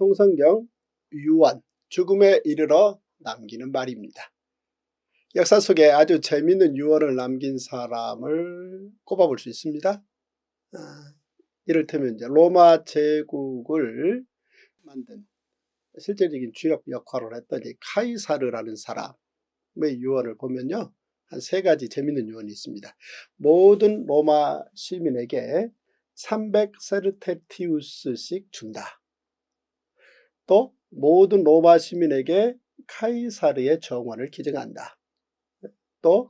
통성경 유언 죽음에 이르러 남기는 말입니다. 역사 속에 아주 재미있는 유언을 남긴 사람을 꼽아볼 수 있습니다. 아, 이를테면 이제 로마 제국을 만든 실제적인 주역 역할을 했던 이 카이사르라는 사람의 유언을 보면요. 한 세 가지 재미있는 유언이 있습니다. 모든 로마 시민에게 300 세르테티우스씩 준다. 또 모든 로마 시민에게 카이사르의 정원을 기증한다. 또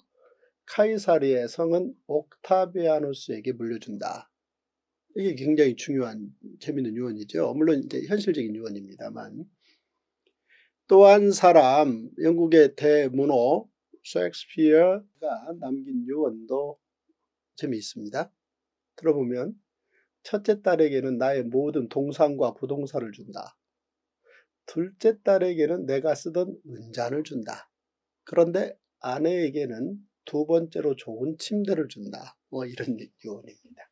카이사르의 성은 옥타비아누스에게 물려준다. 이게 굉장히 중요한 재미있는 유언이죠. 물론 이제 현실적인 유언입니다만 또한 사람 영국의 대문호 셰익스피어가 남긴 유언도 재미있습니다. 들어보면 첫째 딸에게는 나의 모든 동산과 부동산을 준다. 둘째 딸에게는 내가 쓰던 은잔을 준다. 그런데 아내에게는 두 번째로 좋은 침대를 준다. 뭐 이런 유언입니다.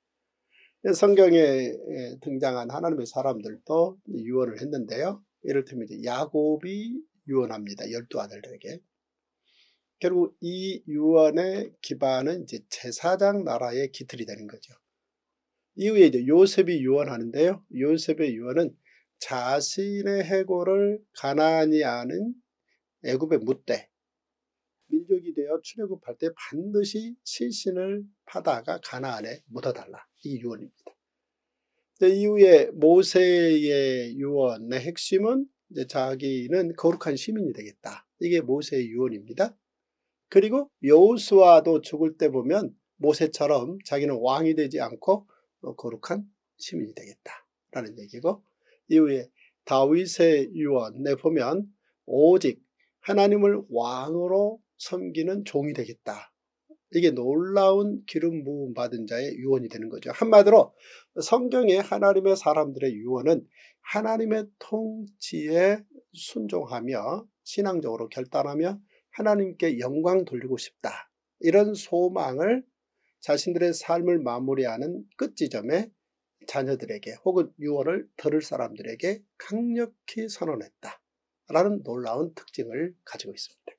성경에 등장한 하나님의 사람들도 유언을 했는데요. 이를테면 야곱이 유언합니다. 열두 아들들에게. 결국 이 유언의 기반은 이제 제사장 나라의 기틀이 되는 거죠. 이후에 이제 요셉이 유언하는데요. 요셉의 유언은 자신의 해고를 가나안이 아는 애굽에 묻되 민족이 되어 출애굽할 때 반드시 시신을 파다가 가나안에 묻어달라. 이 유언입니다. 이후에 모세의 유언의 핵심은 이제 자기는 거룩한 시민이 되겠다. 이게 모세의 유언입니다. 그리고 여호수아도 죽을 때 보면 모세처럼 자기는 왕이 되지 않고 거룩한 시민이 되겠다라는 얘기고 이후에 다윗의 유언에 보면 오직 하나님을 왕으로 섬기는 종이 되겠다. 이게 놀라운 기름 부음 받은 자의 유언이 되는 거죠. 한마디로 성경의 하나님의 사람들의 유언은 하나님의 통치에 순종하며 신앙적으로 결단하며 하나님께 영광 돌리고 싶다. 이런 소망을 자신들의 삶을 마무리하는 끝지점에 자녀들에게 혹은 유언을 들을 사람들에게 강력히 선언했다. 라는 놀라운 특징을 가지고 있습니다.